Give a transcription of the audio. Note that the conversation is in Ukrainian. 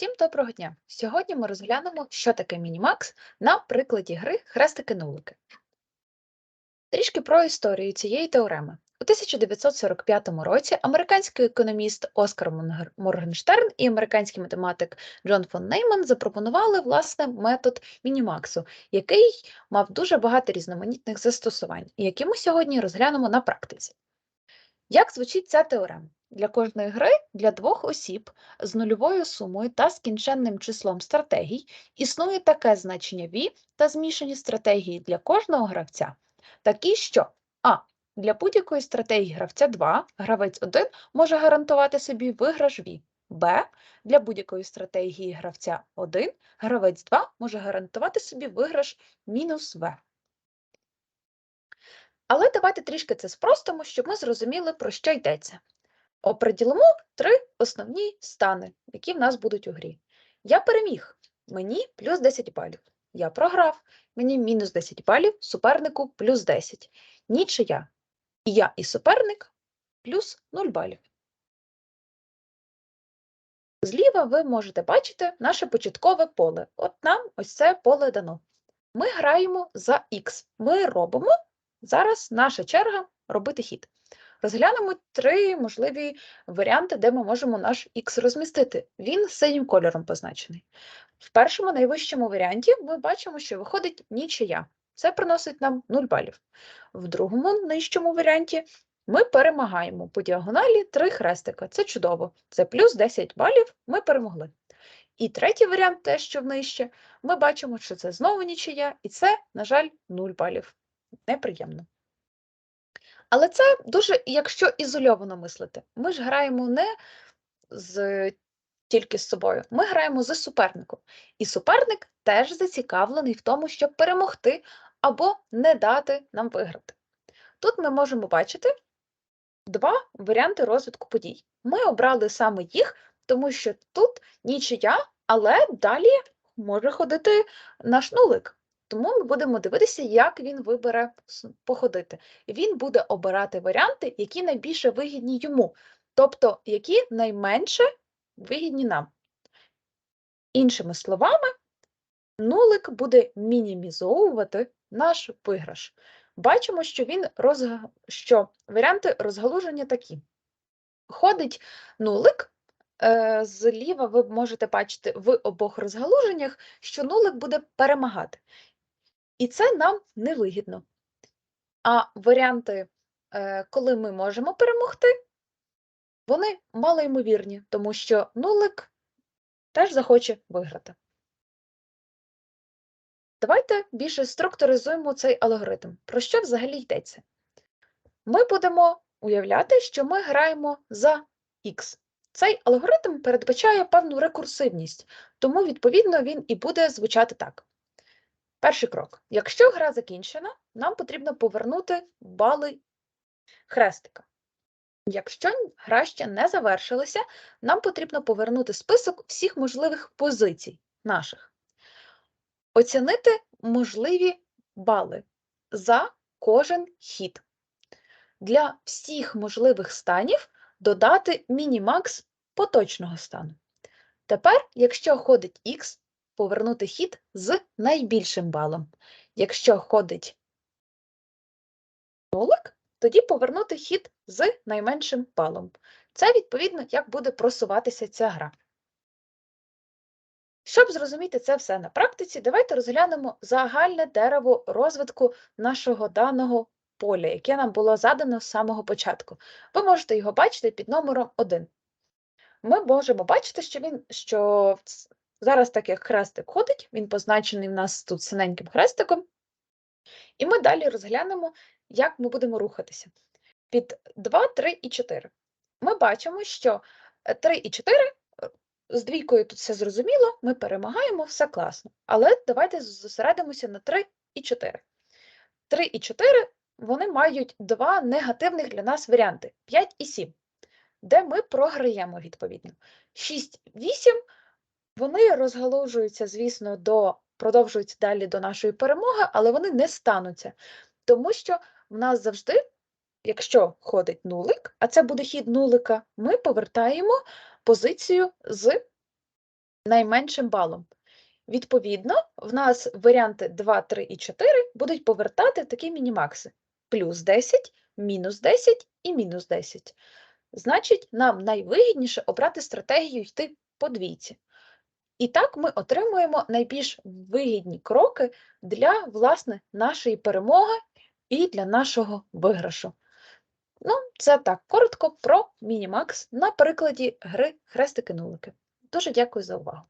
Всім доброго дня! Сьогодні ми розглянемо, що таке мінімакс на прикладі гри хрестики-нулики. Трішки про історію цієї теореми. У 1945 році американський економіст Оскар Моргенштерн і американський математик Джон фон Нейман запропонували власне метод мінімаксу, який мав дуже багато різноманітних застосувань, які ми сьогодні розглянемо на практиці. Як звучить ця теорема? Для кожної гри для двох осіб з нульовою сумою та скінченним числом стратегій існує таке значення V та змішані стратегії для кожного гравця, такі, що А. Для будь-якої стратегії гравця 2 гравець 1 може гарантувати собі виграш V. Б. Для будь-якої стратегії гравця 1 гравець 2 може гарантувати собі виграш мінус В. Але давайте трішки це спростимо, щоб ми зрозуміли, про що йдеться. Оприділимо три основні стани, які в нас будуть у грі. Я переміг, мені плюс 10 балів. Я програв, мені мінус 10 балів, супернику плюс 10. Нічия. І я і суперник плюс 0 балів. Зліва ви можете бачити наше початкове поле. От нам ось це поле дано. Ми граємо за Х. Ми робимо зараз наша черга робити хід. Розглянемо три можливі варіанти, де ми можемо наш Х розмістити. Він синім кольором позначений. В першому найвищому варіанті ми бачимо, що виходить нічия. Це приносить нам 0 балів. В другому нижчому варіанті ми перемагаємо по діагоналі три хрестика. Це чудово. Це плюс 10 балів, ми перемогли. І третій варіант, те, що нижче, ми бачимо, що це знову нічия, і це, на жаль, 0 балів. Неприємно. Але це дуже, якщо ізольовано мислити. Ми ж граємо не з, тільки з собою, ми граємо з суперником. І суперник теж зацікавлений в тому, щоб перемогти або не дати нам виграти. Тут ми можемо бачити два варіанти розвитку подій. Ми обрали саме їх, тому що тут нічия, але далі може ходити наш нулик. Тому ми будемо дивитися, як він вибере походити. Він буде обирати варіанти, які найбільше вигідні йому, тобто які найменше вигідні нам. Іншими словами, нулик буде мінімізовувати наш виграш. Бачимо, що він розга... що варіанти розгалуження такі. Ходить нулик, е, зліва ви можете бачити в обох розгалуженнях, що нулик буде перемагати. І це нам невигідно. А варіанти, е, коли ми можемо перемогти, вони малоймовірні, тому що нулик теж захоче виграти. Давайте більше структуризуємо цей алгоритм. Про що взагалі йдеться? Ми будемо уявляти, що ми граємо за Х. Цей алгоритм передбачає певну рекурсивність, тому, відповідно, він і буде звучати так. Перший крок. Якщо гра закінчена, нам потрібно повернути бали хрестика. Якщо гра ще не завершилася, нам потрібно повернути список всіх можливих позицій наших. Оцінити можливі бали за кожен хід. Для всіх можливих станів додати мінімакс поточного стану. Тепер, якщо ходить Х, повернути хід з найбільшим балом. Якщо ходить нолик, тоді повернути хід з найменшим балом. Це відповідно, як буде просуватися ця гра. Щоб зрозуміти це все на практиці, давайте розглянемо загальне дерево розвитку нашого даного поля, яке нам було задано з самого початку. Ви можете його бачити під номером 1. Ми можемо бачити, що він що зараз так як хрестик ходить, він позначений в нас тут синеньким хрестиком. І ми далі розглянемо, як ми будемо рухатися. Під 2, 3 і 4. Ми бачимо, що е, 3 і 4 е, з двійкою тут все зрозуміло, ми перемагаємо, все класно. Але давайте зосередимося на 3 і 4. 3 і 4 вони мають два негативних для нас варіанти 5 і 7, де ми програємо відповідно. 6, 8 вони розгалужуються, звісно, до продовжуються далі до нашої перемоги, але вони не стануться. Тому що в нас завжди, якщо ходить нулик, а це буде хід нулика, ми повертаємо позицію з найменшим балом. Відповідно, в нас варіанти 2, 3 і 4 будуть повертати такі мінімакси: плюс 10, мінус 10 і мінус 10. Значить, нам найвигідніше обрати стратегію йти по двійці. І так ми отримуємо найбільш вигідні кроки для власне нашої перемоги і для нашого виграшу. Ну, це так коротко про Мінімакс на прикладі гри хрестики-нулики. Дуже дякую за увагу.